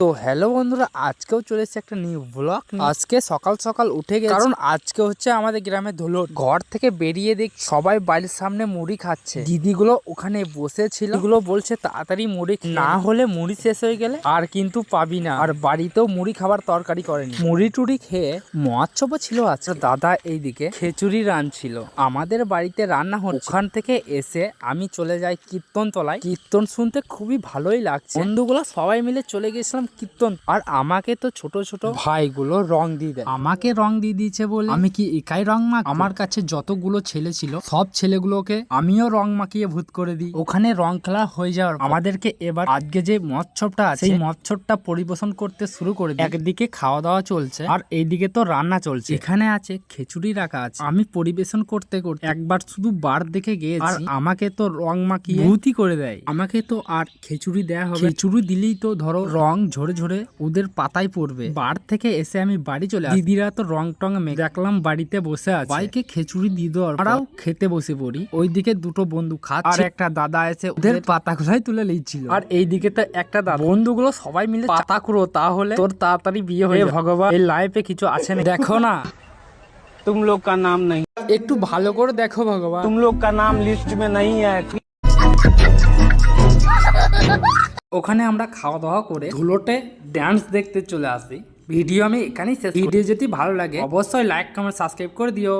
তো হ্যালো বন্ধুরা, আজকেও চলে এসেছে একটা নিউ ব্লগ আজকে সকাল সকাল উঠে গেছে। কারণ আজকে হচ্ছে আমাদের গ্রামে ধুলো। ঘর থেকে বেরিয়ে দেখ, সবাই বাড়ির সামনে মুড়ি খাচ্ছে। দিদিগুলো ওখানে বসেছিল। এগুলো বলছে, তাড়াতাড়ি মুড়ি না হলে মুড়ি শেষ হয়ে গেলে আর কিন্তু পাবি না। আর বাড়িতেও মুড়ি খাবার তরকারি করেনি। মুড়ি টুড়ি খেয়ে মহাচ্ছবও ছিল আজকে। দাদা এইদিকে খিচুড়ি রানছিল আমাদের বাড়িতে রান্না হচ্ছে। ওখান থেকে এসে আমি চলে যাই কীর্তন তলায় কীর্তন শুনতে খুবই ভালোই লাগছে। বন্ধুগুলো সবাই মিলে চলে গেছিলাম কীর্তন। আর আমাকে তো ছোট ছোট ভাইগুলো রং দিয়ে দেয়। আমাকে রং দিয়ে দিয়েছে বলে? আমি কি একাই রং মাখ আমার কাছে যতগুলো ছেলে ছিল সব ছেলেগুলোকে আমিও রং মাখিয়ে ভূত করে দিই। ওখানে রং খেলা হয়ে যাওয়ার আমাদেরকে এবার আজকে যে মৎসবটা আছে সেই মৎসবটা পরিবেশন করতে শুরু করে দিই। একদিকে খাওয়া দাওয়া চলছে আর এইদিকে তো রান্না চলছে। এখানে আছে খিচুড়ি রাখা আছে। আমি পরিবেশন করতে করতে একবার শুধু বার দেখে গিয়েছি। আর আমাকে তো রং মাখিয়ে ভূতই করে দেয়। আমাকে তো আর খিচুড়ি দেয়া হবে। খিচুড়ি দিলেই তো ধরো রং ঝরে ঝরে ওদের পাতায় পড়বে বার থেকে এসে আমি বাড়ি চলে আসি দিদিরা তো রং টং মেখে দেখলাম বাড়িতে বসে আছে বাইকে খিচুড়ি দিয়ে দেওয়ার পর আমরাও খেতে বসে পড়ি ওইদিকে দুটো বন্ধু খাচ্ছে আর একটা দাদা এসে ওদের পাতাগুলাই তুলে নিচ্ছিল আর এইদিকে তো একটা দাদা বন্ধুগুলো সবাই মিলে পাতা কুড়ো তাহলে তোর তাড়াতাড়ি বিয়ে হয়ে যাবে। ভগবান এই লাইফে কিছু আছে না দেখো না तुम लोग का नाम नहीं একটু ভালো করে দেখো ভগবান तुम लोग का नाम लिस्ट में नहीं है ওখানে আমরা খাওয়া দাওয়া করে ধুলোটে ড্যান্স দেখতে চলে আসি। ভিডিও আমি এখানেই শেষ ভিডিও যদি ভালো লাগে অবশ্যই লাইক কমেন্ট সাবস্ক্রাইব করে দিও।